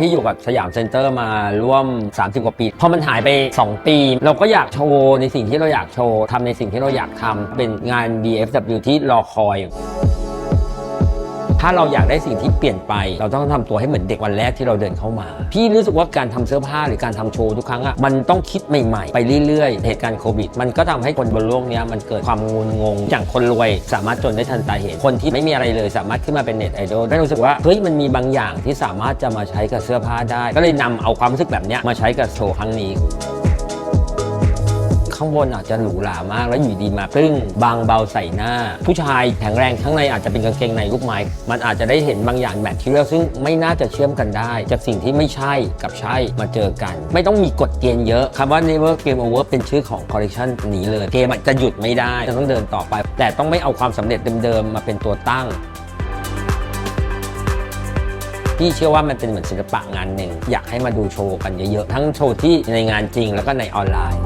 พี่อยู่กับสยามเซ็นเตอร์มาร่วม 30 กว่าปี พอมันหายไป 2 ปี เราก็อยากโชว์ในสิ่งที่เราอยากโชว์ทำในสิ่งที่เราอยากทำเป็นงาน DFW ที่รอคอย ถ้าเราอยากได้สิ่งที่เปลี่ยนไป เราต้องทำตัวให้เหมือนเด็กวันแรกที่เราเดินเข้ามา พี่รู้สึกว่าการทำเสื้อผ้าหรือการทำโชว์ทุกครั้งอะมันต้องคิดใหม่ๆ ไปเรื่อยๆ เหตุการณ์โควิด มันก็ทำให้คนบนโลกนี้มันเกิดความงุนงง อย่างคนรวยสามารถจนได้ทันตาเห็น คนที่ไม่มีอะไรเลยสามารถขึ้นมาเป็นเน็ตไอดอลได้รู้สึกว่าเฮ้ยมันมีบางอย่างที่สามารถจะมาใช้กับเสื้อผ้าได้ ก็เลยนำเอาความรู้สึกแบบเนี้ยมาใช้กับโชว์ครั้งนี้ ข้างบนอาจจะหรูหรามากแล้วอยู่ดีมาปึ้งบางเบาใส่หน้า ผู้ชายแข็งแรงข้างในอาจจะเป็นกางเกงในลูกไม้มันอาจจะได้เห็นบางอย่างแมทเทียลซึ่งไม่น่าจะเชื่อมกันได้ จากสิ่งที่ไม่ใช่กับใช่มาเจอกัน ไม่ต้องมีกฎเกณฑ์เยอะคำว่า never game over เป็นชื่อของคอลเลคชันนี้เลยเกมจจะหยุดไม่ได้จะต้องเดินต่อไป แต่ต้องไม่เอาความสำเร็จเดิมๆมาเป็นตัวตั้งพี่เชื่อว่ามันเป็นเหมือนศิลปะงานหนึ่ง อยากให้มาดูโชว์กันเยอะๆ ทั้งโชว์ที่ในงานจริงแล้วก็ในออนไลน์